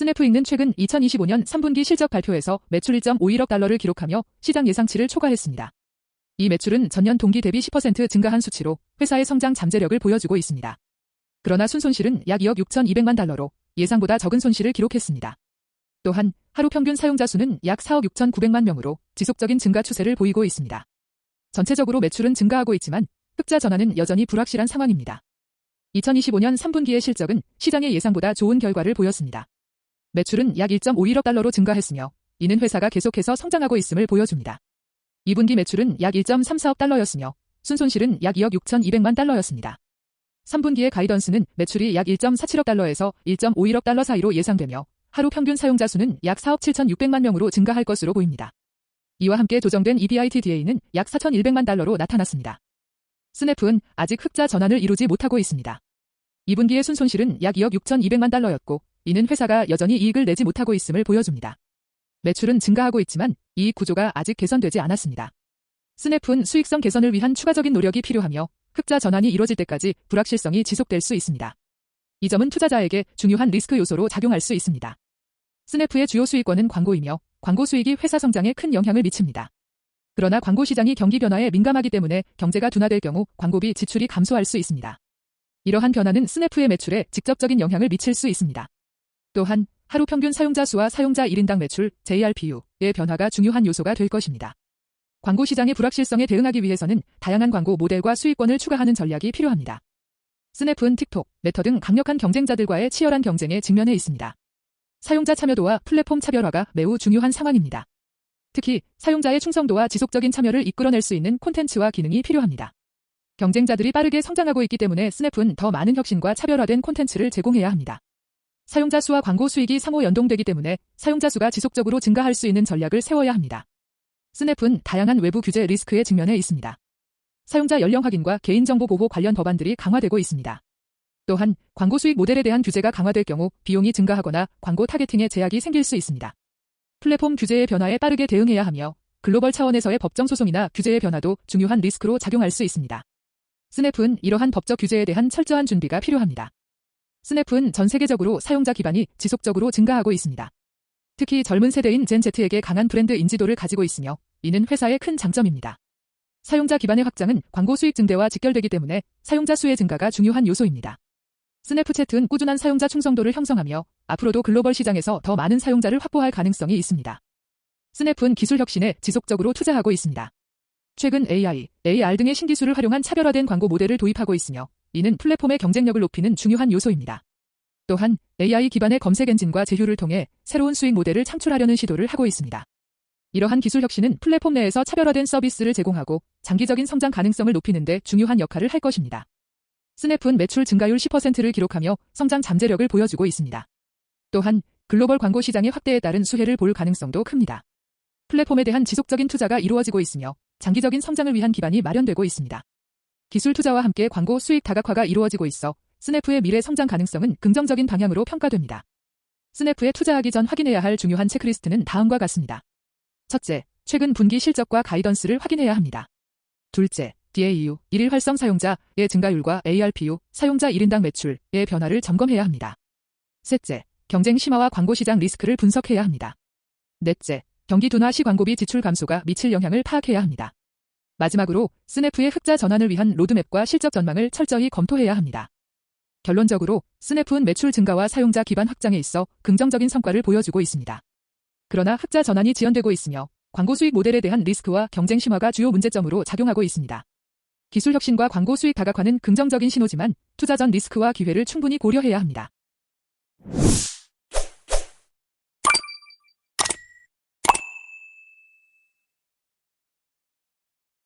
스냅프잉는 최근 2025년 3분기 실적 발표에서 매출 1.51억 달러를 기록하며 시장 예상치를 초과했습니다. 이 매출은 전년 동기 대비 10% 증가한 수치로 회사의 성장 잠재력을 보여주고 있습니다. 그러나 순손실은 약 2억 6,200만 달러로 예상보다 적은 손실을 기록했습니다. 또한 하루 평균 사용자 수는 약 4억 6,900만 명으로 지속적인 증가 추세를 보이고 있습니다. 전체적으로 매출은 증가하고 있지만 흑자 전환은 여전히 불확실한 상황입니다. 2025년 3분기의 실적은 시장의 예상보다 좋은 결과를 보였습니다. 매출은 약 1.51억 달러로 증가했으며 이는 회사가 계속해서 성장하고 있음을 보여줍니다. 2분기 매출은 약 1.34억 달러였으며 순손실은 약 2억 6,200만 달러였습니다. 3분기의 가이던스는 매출이 약 1.47억 달러에서 1.51억 달러 사이로 예상되며 하루 평균 사용자 수는 약 4억 7,600만 명으로 증가할 것으로 보입니다. 이와 함께 조정된 EBITDA는 약 4,100만 달러로 나타났습니다. 스냅은 아직 흑자 전환을 이루지 못하고 있습니다. 2분기의 순손실은 약 2억 6,200만 달러였고 이는 회사가 여전히 이익을 내지 못하고 있음을 보여줍니다. 매출은 증가하고 있지만 이익 구조가 아직 개선되지 않았습니다. 스냅은 수익성 개선을 위한 추가적인 노력이 필요하며 흑자 전환이 이뤄질 때까지 불확실성이 지속될 수 있습니다. 이 점은 투자자에게 중요한 리스크 요소로 작용할 수 있습니다. 스냅의 주요 수익원은 광고이며 광고 수익이 회사 성장에 큰 영향을 미칩니다. 그러나 광고 시장이 경기 변화에 민감하기 때문에 경제가 둔화될 경우 광고비 지출이 감소할 수 있습니다. 이러한 변화는 스냅의 매출에 직접적인 영향을 미칠 수 있습니다. 또한 하루 평균 사용자 수와 사용자 1인당 매출 JRPU의 변화가 중요한 요소가 될 것입니다. 광고 시장의 불확실성에 대응하기 위해서는 다양한 광고 모델과 수익권을 추가하는 전략이 필요합니다. 스냅은 틱톡, 메터 등 강력한 경쟁자들과의 치열한 경쟁에 직면해 있습니다. 사용자 참여도와 플랫폼 차별화가 매우 중요한 상황입니다. 특히 사용자의 충성도와 지속적인 참여를 이끌어낼 수 있는 콘텐츠와 기능이 필요합니다. 경쟁자들이 빠르게 성장하고 있기 때문에 스냅은 더 많은 혁신과 차별화된 콘텐츠를 제공해야 합니다. 사용자 수와 광고 수익이 상호 연동되기 때문에 사용자 수가 지속적으로 증가할 수 있는 전략을 세워야 합니다. 스냅은 다양한 외부 규제 리스크에 직면해 있습니다. 사용자 연령 확인과 개인정보 보호 관련 법안들이 강화되고 있습니다. 또한 광고 수익 모델에 대한 규제가 강화될 경우 비용이 증가하거나 광고 타겟팅에 제약이 생길 수 있습니다. 플랫폼 규제의 변화에 빠르게 대응해야 하며 글로벌 차원에서의 법정 소송이나 규제의 변화도 중요한 리스크로 작용할 수 있습니다. 스냅은 이러한 법적 규제에 대한 철저한 준비가 필요합니다. 스냅은 전 세계적으로 사용자 기반이 지속적으로 증가하고 있습니다. 특히 젊은 세대인 젠 Z에게 강한 브랜드 인지도를 가지고 있으며 이는 회사의 큰 장점입니다. 사용자 기반의 확장은 광고 수익 증대와 직결되기 때문에 사용자 수의 증가가 중요한 요소입니다. 스냅챗은 꾸준한 사용자 충성도를 형성하며 앞으로도 글로벌 시장에서 더 많은 사용자를 확보할 가능성이 있습니다. 스냅은 기술 혁신에 지속적으로 투자하고 있습니다. 최근 AI, AR 등의 신기술을 활용한 차별화된 광고 모델을 도입하고 있으며 이는 플랫폼의 경쟁력을 높이는 중요한 요소입니다. 또한 AI 기반의 검색 엔진과 제휴를 통해 새로운 수익 모델을 창출하려는 시도를 하고 있습니다. 이러한 기술 혁신은 플랫폼 내에서 차별화된 서비스를 제공하고 장기적인 성장 가능성을 높이는 데 중요한 역할을 할 것입니다. 스냅은 매출 증가율 10%를 기록하며 성장 잠재력을 보여주고 있습니다. 또한 글로벌 광고 시장의 확대에 따른 수혜를 볼 가능성도 큽니다. 플랫폼에 대한 지속적인 투자가 이루어지고 있으며 장기적인 성장을 위한 기반이 마련되고 있습니다. 기술 투자와 함께 광고 수익 다각화가 이루어지고 있어 스냅의 미래 성장 가능성은 긍정적인 방향으로 평가됩니다. 스냅에 투자하기 전 확인해야 할 중요한 체크리스트는 다음과 같습니다. 첫째, 최근 분기 실적과 가이던스를 확인해야 합니다. 둘째, DAU, 1일 활성 사용자의 증가율과 ARPU, 사용자 1인당 매출의 변화를 점검해야 합니다. 셋째, 경쟁 심화와 광고 시장 리스크를 분석해야 합니다. 넷째, 경기 둔화 시 광고비 지출 감소가 미칠 영향을 파악해야 합니다. 마지막으로 스냅의 흑자 전환을 위한 로드맵과 실적 전망을 철저히 검토해야 합니다. 결론적으로 스냅은 매출 증가와 사용자 기반 확장에 있어 긍정적인 성과를 보여주고 있습니다. 그러나 흑자 전환이 지연되고 있으며 광고 수익 모델에 대한 리스크와 경쟁 심화가 주요 문제점으로 작용하고 있습니다. 기술 혁신과 광고 수익 다각화는 긍정적인 신호지만 투자 전 리스크와 기회를 충분히 고려해야 합니다.